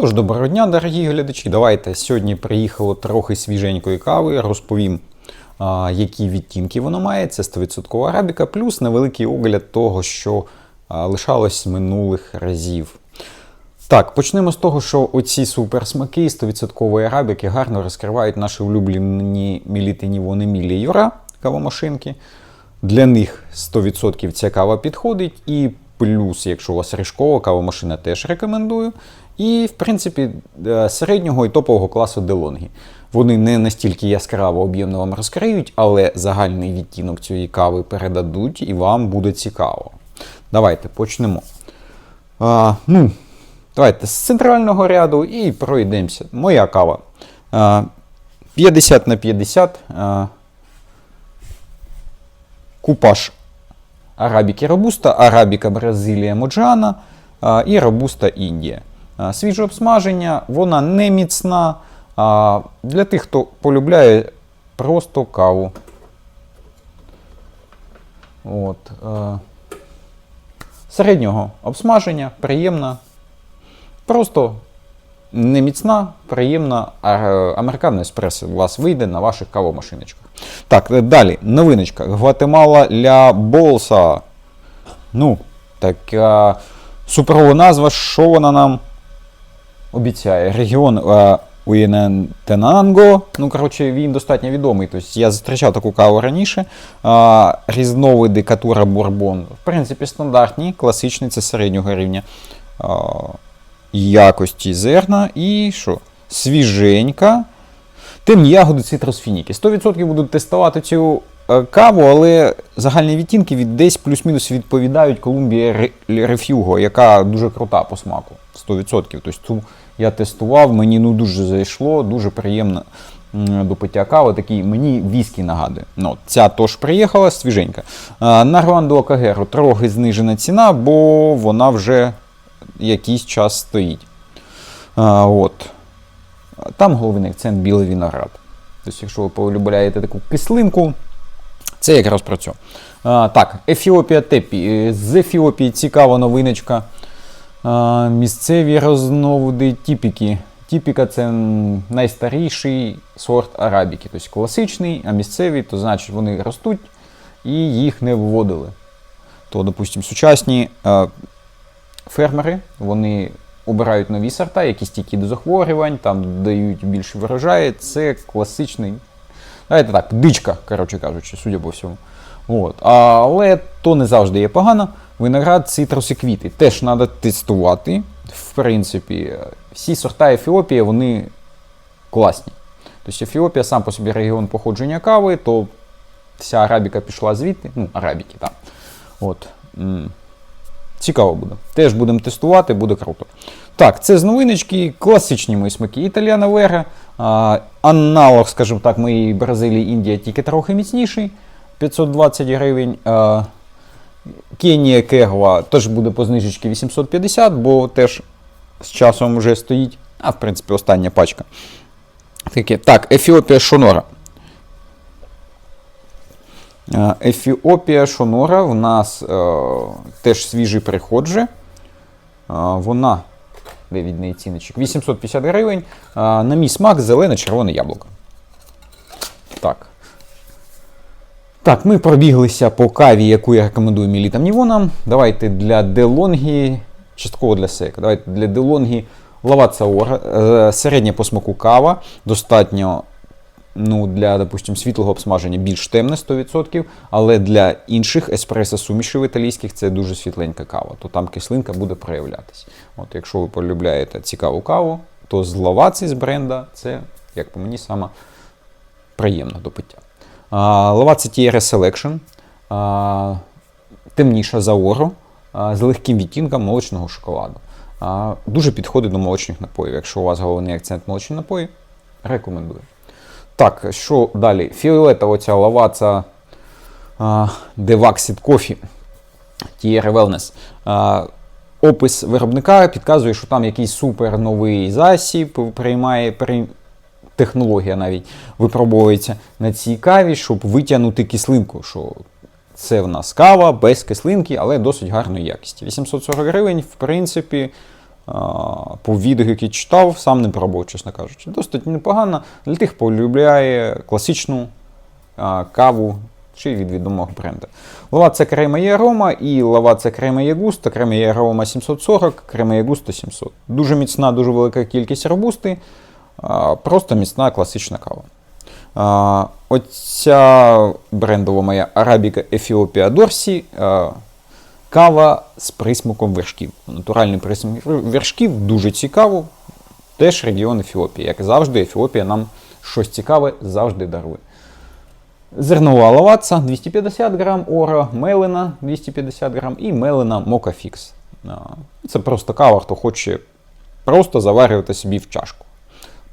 Тож, доброго дня, дорогі глядачі. Давайте сьогодні приїхало трохи свіженької кави. Розповім, які відтінки воно має. Це 100% арабіка, плюс невеликий огляд того, що лишалось минулих разів. Так, почнемо з того, що оці суперсмаки 100% арабіки гарно розкривають наші улюблені мілітині Юра кавомашинки. Для них 100% ця кава підходить. І плюс, якщо у вас ріжкова кавомашина, теж рекомендую. І, в принципі, е, середнього і топового класу DeLonghi. Вони не настільки яскраво об'ємно вам розкриють, але загальний відтінок цієї кави передадуть і вам буде цікаво. Давайте почнемо. А, ну, Давайте з центрального ряду і пройдемося. Моя кава. А, 50 на 50. А, купаж Арабіки Робуста, Арабіка Бразилія Моджана а, і Робуста Індія. А, Свіже обсмаження, вона не міцна. А, Для тих, хто полюбляє просто каву. От, Середнього обсмаження, приємна. Просто не міцна, приємна а, американо еспресо у вас вийде на ваших кавомашиночках. Так, е, далі, новиночка. Гватемала ля Болса. Ну, така суперова назва. Що вона нам обіцяє? Регіон е, Уєнентенанго. Ну, коротше, він достатньо відомий. Тобто я зустрічав таку каву раніше. А, різновиди Катура Бурбон. В принципі, стандартні, класичні, це середнього рівня. А, якості зерна і що? Свіженька. Темні ягоди цитрусфініки. 100% буду тестувати цю каву, але загальні відтінки від десь плюс-мінус відповідають Колумбія Рефюго, яка дуже крута по смаку. 100%. Тобто цю я тестував, мені ну дуже зайшло, дуже приємно до пиття кави. Такий мені віскі нагадує. Ну, ця тож приїхала свіженька. На Руанду Акагеру трохи знижена ціна, бо вона вже якийсь час стоїть. А, от. Там головний акцент білий виноград. Тобто, якщо ви полюбляєте таку кислинку, це якраз про. А, так, Ефіопія Тепі. З Ефіопії цікава новиночка. Місцеві розновиди тіпіки. Тіпіка це найстаріший сорт арабіки. Тобто класичний, а місцеві, то значить вони ростуть і їх не вводили. То, допустимо, сучасні е, фермери вони обирають нові сорта, які стійкі до захворювань, там дають більше врожаї. Це класичний. Давайте так, дичка, коротше кажучи, судя по всьому. От. Але то не завжди є погано. Виноград, цитрус і квіти. Теж треба тестувати. В принципі, всі сорта Ефіопії, вони класні. Тобто Ефіопія сам по собі регіон походження кави, то вся арабіка пішла звідти. Ну, арабіки, так. От. Цікаво буде. Теж будемо тестувати, буде круто. Так, це з новиночки, класичні мої смаки. Італіана Вера, аналог, скажімо так, моєї Бразилії, Індія, тільки трохи міцніший. 520 гривень. Кенія Кегва теж буде по знижечці 850, бо теж з часом вже стоїть. А, в принципі, остання пачка. Так, Ефіопія Шонора. Е, Ефіопія Шонора в нас е, теж свіжий приход. Е, вона, де від ціночок, 850 гривень. Е, на мій смак зелене червоне яблуко. Так. Так, ми пробіглися по каві, яку я рекомендую мілітам Нівонам. Давайте для Делонгі, частково для сека. Давайте для Делонгі Лаваца Ора, е, середня по смаку кава, достатньо ну, для, допустим, світлого обсмаження більш темне 100%, але для інших еспресо-сумішів італійських це дуже світленька кава, то там кислинка буде проявлятися. От, якщо ви полюбляєте цікаву каву, то з лаваці з бренда це, як по мені, саме приємно до пиття. Лаваці TRS Selection, а, темніша за ору, а, з легким відтінком молочного шоколаду. А, дуже підходить до молочних напоїв. Якщо у вас головний акцент молочні напої, рекомендую. Так, що далі? Фіолетова ця лаваца Devaxit Coffee TR Wellness. А, опис виробника підказує, що там якийсь супер новий засіб приймає при... технологія навіть випробовується на цій каві, щоб витягнути кислинку. Що це в нас кава без кислинки, але досить гарної якості. 840 гривень, в принципі, по відгуки читав, сам не пробував, чесно кажучи. Досить непогано для тих, хто полюбляє класичну каву чи від відомого бренду. Лаваца Крема є арома і лаваца Крема є густо, Крема є арома 740, Крема густо 700. Дуже міцна, дуже велика кількість робусти, просто міцна класична кава. Оця брендова моя Арабіка Ефіопія Дорсі. Кава з присмаком вершків. Натуральний присмак вершків дуже цікаво. Теж регіон Ефіопії. Як завжди, Ефіопія нам щось цікаве завжди дарує. Зернова лаваца 250 грам, ора мелена 250 грам і мелена Мока Фікс. Це просто кава, хто хоче просто заварювати собі в чашку.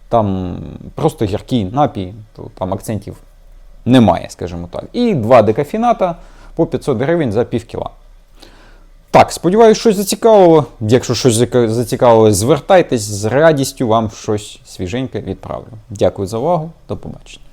Там просто гіркий напій, то там акцентів немає, скажімо так. І два декафіната по 500 гривень за пів кіла. Так, сподіваюся, щось зацікавило. Якщо щось зацікавило, звертайтесь з радістю вам щось свіженьке відправлю. Дякую за увагу, до побачення.